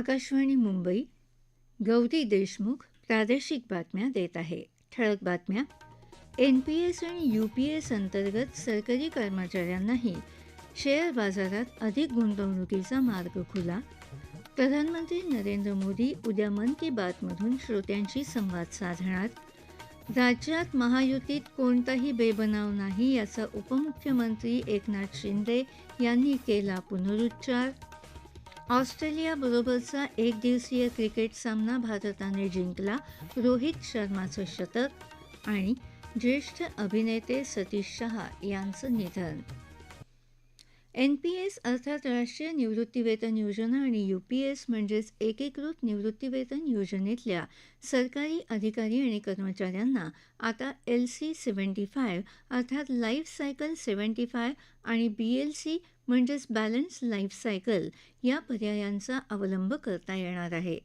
आकाशवाणी मुंबई गौरी देशमुख प्रादेशिक बातम्या देत आहे. ठळक बातम्या एन पी एस आणि यू पी एस अंतर्गत सरकारी कर्मचाऱ्यांनाही शेअर बाजारात अधिक गुंतवणुकीचा मार्ग खुला. प्रधानमंत्री नरेंद्र मोदी उद्या मन की बातमधून श्रोत्यांशी संवाद साधणार. राज्यात महायुतीत कोणताही बेबनाव नाही याचा उपमुख्यमंत्री एकनाथ शिंदे यांनी केला पुनरुच्चार. ऑस्ट्रेलियाबरोबरचा एक दिवसीय क्रिकेट सामना भारताने जिंकला. रोहित शर्माचं शतक आणि ज्येष्ठ अभिनेते सतीश शहा यांचं निधन. एन पी एस अर्थात राष्ट्रीय निवृत्तीवेतन योजना आणि यू पी एस म्हणजेच एकीकृत निवृत्तीवेतन योजनेतल्या सरकारी अधिकारी आणि कर्मचाऱ्यांना आता एल सी सेवन्टी फाय अर्थात लाईफ सायकल सेवन्टी फाय आणि बी एल सी म्हणजेच बॅलन्स लाईफ सायकल या पर्यायांचा अवलंब करता येणार आहे.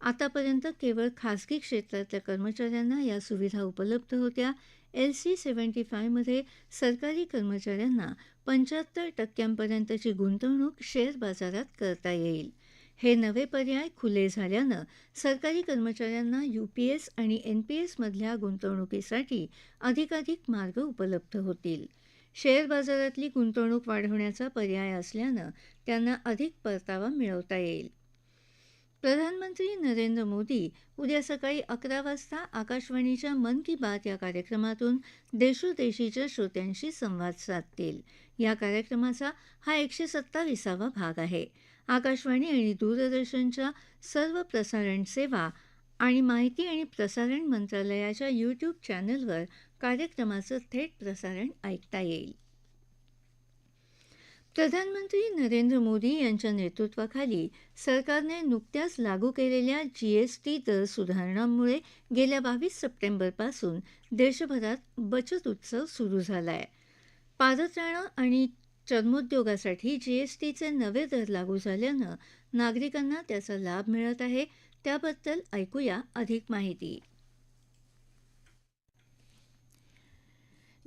आतापर्यंत केवळ खासगी क्षेत्रातल्या कर्मचाऱ्यांना या सुविधा उपलब्ध होत्या. एल सी सेवन्टी फायमध्ये सरकारी कर्मचाऱ्यांना पंच्याहत्तर टक्क्यांपर्यंतची गुंतवणूक शेअर बाजारात करता येईल. हे नवे पर्याय खुले झाल्यानं सरकारी कर्मचाऱ्यांना यू पी एस आणि एन पी एसमधल्या गुंतवणुकीसाठी अधिकाधिक मार्ग उपलब्ध होतील. शेअर बाजारातली गुंतवणूक वाढवण्याचा पर्याय असल्यानं त्यांना अधिक परतावा मिळवता येईल. प्रधानमंत्री नरेंद्र मोदी उद्या सकाळी अकरा वाजता आकाशवाणीच्या मन की बात या कार्यक्रमातून देशोदेशीच्या श्रोत्यांशी संवाद साधतील. या कार्यक्रमाचा हा एकशे सत्ताविसावा भाग आहे. आकाशवाणी आणि दूरदर्शनच्या सर्व प्रसारण सेवा आणि माहिती आणि प्रसारण मंत्रालयाच्या यूट्यूब चॅनलवर कार्यक्रमाचं थेट प्रसारण ऐकता येईल. प्रधानमंत्री नरेंद्र मोदी यांच्या नेतृत्वाखाली सरकारने नुकत्याच लागू केलेल्या जीएसटी दर सुधारणांमुळे गेल्या बावीस सप्टेंबरपासून देशभरात बचत उत्सव सुरू झाला आहे पादत्राणं आणि चर्मोद्योगासाठी जीएसटीचे नवे दर लागू झाल्यानं नागरिकांना त्याचा लाभ मिळत आहे त्याबद्दल ऐकूया अधिक माहिती.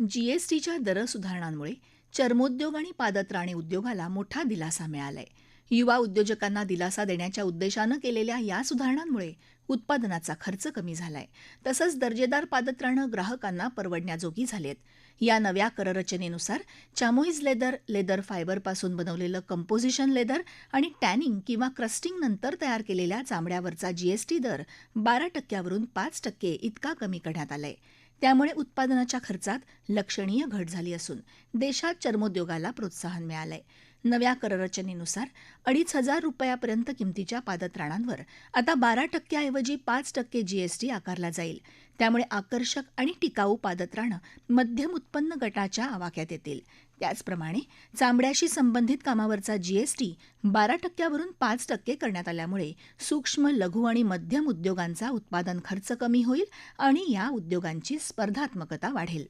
जीएसटीच्या दर सुधारणांमुळे चर्मोद्योग आणि पादत्राणे उद्योगाला मोठा दिलासा मिळालाय. युवा उद्योजकांना दिलासा देण्याच्या उद्देशानं केलेल्या या सुधारणांमुळे उत्पादनाचा खर्च कमी झालाय. तसंच दर्जेदार पादत्राणं ग्राहकांना परवडण्याजोगी झालेत. या नव्या कररचनेनुसार चामोईज लेदर लेदर फायबरपासून बनवलेलं कंपोझिशन लेदर आणि टॅनिंग किंवा क्रस्टिंग नंतर तयार केलेल्या चामड्यावरचा जीएसटी दर बारा टक्क्यावरून पाच टक्के इतका कमी करण्यात आलाय. त्यामुळे उत्पादनाच्या खर्चात लक्षणीय घट झाली असून देशात चर्मोद्योगाला प्रोत्साहन मिळालंय. नव्या कररचनेनुसार अडीच हजार रुपयापर्यंत किमतीच्या पादत्राणांवर आता बारा टक्क्याऐवजी पाच टक्के जीएसटी आकारला जाईल. त्यामुळे आकर्षक आणि टिकाऊ पादत्राणं मध्यम उत्पन्न गटाच्या आवाक्यात येतील. त्याचप्रमाणे चामड्याशी संबंधित कामावरचा जीएसटी बारा टक्क्यावरून पाच टक्के करण्यात आल्यामुळे सूक्ष्म लघु आणि मध्यम उद्योगांचा उत्पादन खर्च कमी होईल आणि या उद्योगांची स्पर्धात्मकता वाढेल.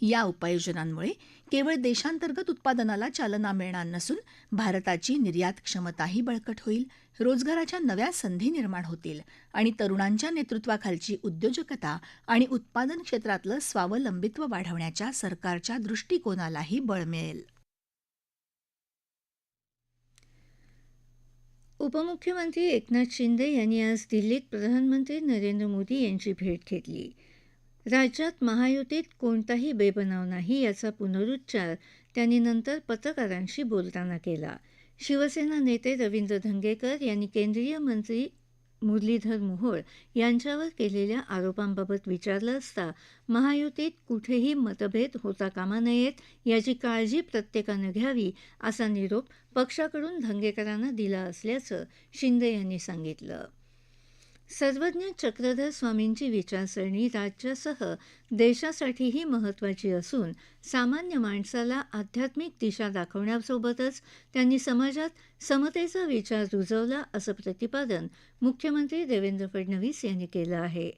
या उपाययोजनांमुळे केवळ देशांतर्गत उत्पादनाला चालना मिळणार नसून भारताची निर्यात क्षमताही बळकट होईल रोजगाराच्या नव्या संधी निर्माण होतील आणि तरुणांच्या नेतृत्वाखालची उद्योजकता आणि उत्पादन क्षेत्रातलं स्वावलंबित्व वाढवण्याच्या सरकारच्या दृष्टिकोनालाही बळ मिळेल. उपमुख्यमंत्री एकनाथ शिंदे यांनी आज दिल्लीत प्रधानमंत्री नरेंद्र मोदी यांची भेट घेतली. राज्यात महायुतीत कोणताही बेबनाव नाही याचा पुनरुच्चार त्यांनी नंतर पत्रकारांशी बोलताना केला. शिवसेना नेते रवींद्र धंगेकर यांनी केंद्रीय मंत्री मुरलीधर मोहोळ यांच्यावर केलेल्या आरोपांबाबत विचारलं असता महायुतीत कुठेही मतभेद होता कामा नयेत याची काळजी प्रत्येकानं घ्यावी असा निरोप पक्षाकडून धंगेकरांना दिला असल्याचं शिंदे यांनी सांगितलं. सर्वज्ञ चक्रधर स्वामींची विचारसरणी राज्यासह देशासाठीही महत्त्वाची असून सामान्य माणसाला आध्यात्मिक दिशा दाखवण्यासोबतच त्यांनी समाजात समतेचा विचार रुजवला असं प्रतिपादन मुख्यमंत्री देवेंद्र फडणवीस यांनी केलं आहे.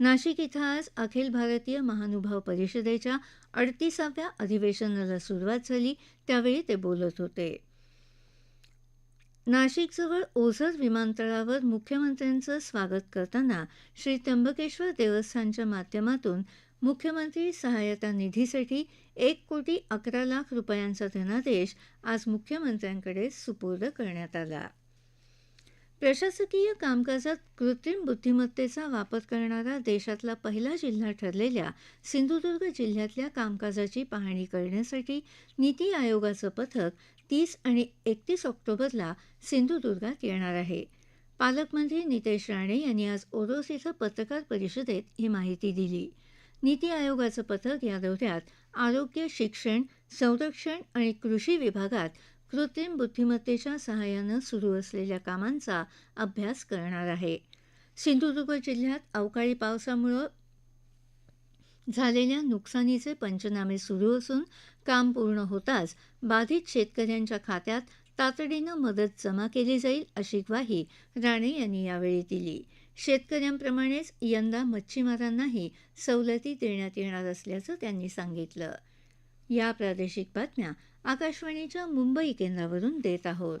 नाशिक इथं आज अखिल भारतीय महानुभाव परिषदेच्या अडतीसाव्या अधिवेशनाला सुरुवात झाली त्यावेळी ते बोलत होते. नाशिकजवळ ओझर विमानतळावर मुख्यमंत्र्यांचं स्वागत करताना श्री त्र्यंबकेश्वर देवस्थानच्या माध्यमातून मुख्यमंत्री सहायता निधीसाठी एक कोटी अकरा लाख रुपयांचा धनादेश आज मुख्यमंत्र्यांकडे सुपूर्द करण्यात आला. प्रशासकीय कामकाजात कृत्रिम बुद्धिमत्तेचा वापर करणारा देशातला पहिला जिल्हा ठरलेल्या सिंधुदुर्ग जिल्ह्यातल्या कामकाजाची पाहणी करण्यासाठी नीती आयोगाचं पथक तीस आणि एकतीस ऑक्टोबरला सिंधुदुर्गात येणार आहे. पालकमंत्री नितेश राणे यांनी आज ओरोस इथं पत्रकार परिषदेत ही माहिती दिली. नीती आयोगाचं पथक या दौऱ्यात आरोग्य शिक्षण संरक्षण आणि कृषी विभागात कृत्रिम बुद्धिमत्तेच्या सहाय्यानं सुरू असलेल्या कामांचा अभ्यास करणार आहे. सिंधुदुर्ग जिल्ह्यात अवकाळी पावसामुळं झालेल्या नुकसानीचे पंचनामे सुरू असून काम पूर्ण होताच बाधित शेतकऱ्यांच्या खात्यात तातडीनं मदत जमा केली जाईल अशी ग्वाही राणे यांनी यावेळी दिली. शेतकऱ्यांप्रमाणेच यंदा मच्छीमारांनाही सवलती देण्यात येणार असल्याचं त्यांनी सांगितलं. या प्रादेशिक बातम्या आकाशवाणीच्या मुंबई केंद्रावरून देत आहोत.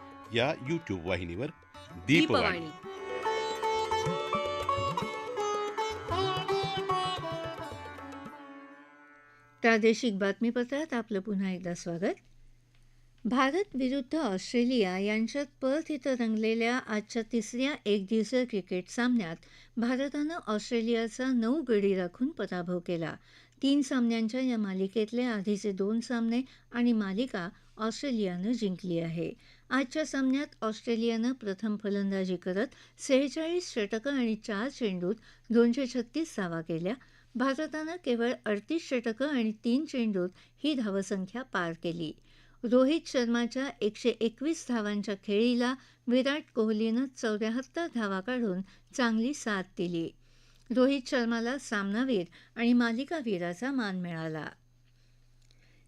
या यूट्यूब वाहिनीवर दीपवाणी. प्रादेशिक बातमीपत्रात आपलं पुन्हा एकदा स्वागत. भारत विरुद्ध ऑस्ट्रेलिया यांच्यात पर्थ इथं रंगलेल्या आजच्या तिसऱ्या एकदिवसीय क्रिकेट सामन्यात भारतानं ऑस्ट्रेलियाचा नऊ गडी राखून पराभव केला. तीन सामन्यांच्या या मालिकेतले आधीचे दोन सामने आणि मालिका ऑस्ट्रेलियानं जिंकली आहे. आजच्या सामन्यात ऑस्ट्रेलियानं प्रथम फलंदाजी करत सेहेचाळीस षटकं आणि चार चेंडूत दोनशे छत्तीस धावा केल्या. भारतानं केवळ अडतीस षटकं आणि तीन चेंडूत ही धावसंख्या पार केली. रोहित शर्माच्या एकशे एकवीस धावांच्या खेळीला विराट कोहलीनं चौऱ्याहत्तर धावा काढून चांगली साथ दिली. रोहित शर्माला सामनावीर आणि मालिकावीराचा मान मिळाला.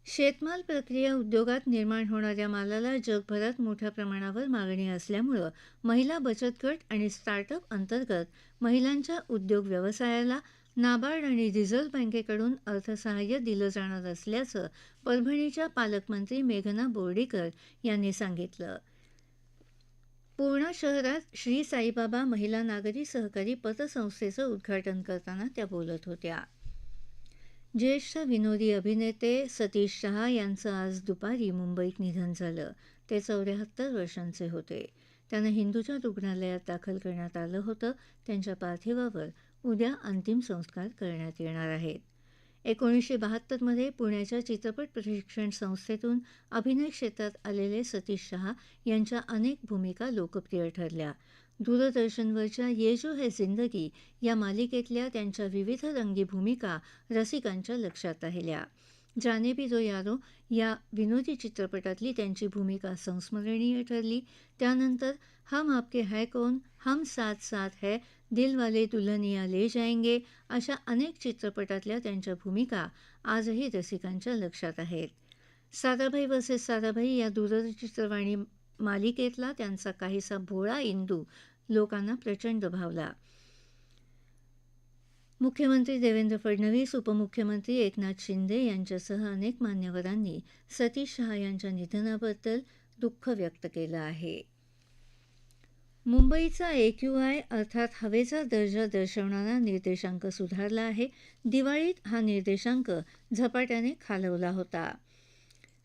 शेतमाल प्रक्रिया उद्योगात निर्माण होणाऱ्या मालाला जगभरात मोठ्या प्रमाणावर मागणी असल्यामुळं महिला बचत गट आणि स्टार्टअप अंतर्गत महिलांच्या उद्योग व्यवसायाला नाबार्ड आणि रिझर्व्ह बँकेकडून अर्थसहाय्य दिलं जाणार असल्याचं परभणीच्या पालकमंत्री मेघना बोर्डीकर यांनी सांगितलं. पूर्णा शहरात श्री साईबाबा महिला नागरी सहकारी पतसंस्थेचं उद्घाटन करताना त्या बोलत होत्या. ज्येष्ठ विनोदी अभिनेते सतीश शहा यांचं आज दुपारी मुंबईत निधन झालं. ते चौऱ्याहत्तर वर्षांचे होते. त्यांना हिंदूच्या रुग्णालयात दाखल करण्यात आलं होतं. त्यांच्या पार्थिवावर उद्या अंतिम संस्कार करण्यात येणार आहेत. एकोणीसशे बहात्तरमध्ये पुण्याच्या चित्रपट प्रशिक्षण संस्थेतून अभिनय क्षेत्रात आलेले सतीश शहा यांच्या अनेक भूमिका लोकप्रिय ठरल्या. दूरदर्शनवरच्या ये जो है जिंदगी या मालिकेतल्या त्यांच्या विविध रंगी भूमिका रसिकांच्या लक्षात राहिल्या. जाने भी दो यारो या विनोदी चित्रपटातली त्यांची भूमिका संस्मरणीय ठरली. त्यानंतर हम आपके है कौन? हम साथ साथ है दिलवाले दुल्हनिया ले जाएंगे. अशा अनेक चित्रपटातल्या त्यांच्या भूमिका आजही रसिकांच्या लक्षात आहेत. साराभाई वसेस साराभाई या दूरचित्रवाणी मालिकेतला त्यांचा काहीसा भोळा इंदू लोकांना प्रचंड भावला. मुख्यमंत्री देवेंद्र फडणवीस उपमुख्यमंत्री एकनाथ शिंदे यांच्यासह अनेक मान्यवरांनी सतीश शहा यांच्या निधनाबद्दल दुःख व्यक्त केलं आहे. मुंबईचा एक्यूआय अर्थात हवेचा दर्जा दर्शवणारा निर्देशांक सुधारला आहे. दिवाळीत हा निर्देशांक झपाट्याने खालवला होता.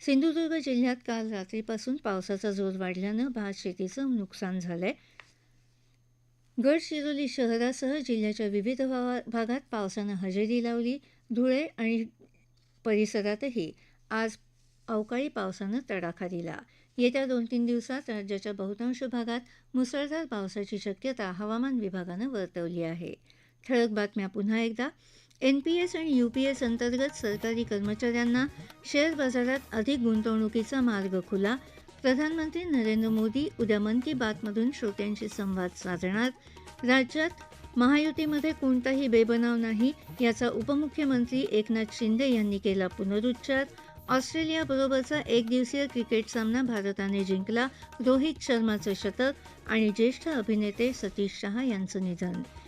सिंधुदुर्ग जिल्ह्यात काल रात्रीपासून पावसाचा जोर वाढल्यानं भात शेतीचं नुकसान आहे गडचिरोली शहरासह जिल्ह्याच्या विविध भागात पावसानं हजेरी लावली. धुळे आणि परिसरातही आज अवकाळी पावसानं तडाखा दिला. येत्या दोन तीन दिवसात राज्याच्या बहुतांश भागात मुसळधार पावसाची शक्यता हवामान विभागानं वर्तवली आहे. ठळक बातम्या पुन्हा एकदा. एन पी एस आणि यू पी एस अंतर्गत सरकारी कर्मचाऱ्यांना शेअर बाजारात अधिक गुंतवणुकीचा मार्ग खुला. प्रधानमंत्री नरेंद्र मोदी उद्या मन की बातमधून श्रोत्यांशी संवाद साधणार. राज्यात महायुतीमध्ये कोणताही बेबनाव नाही याचा उपमुख्यमंत्री एकनाथ शिंदे यांनी केला पुनरुच्चार. ऑस्ट्रेलियाबरोबरचा एकदिवसीय क्रिकेट सामना भारताने जिंकला रोहित शर्माचं शतक आणि ज्येष्ठ अभिनेते सतीश शहा यांचं निधन.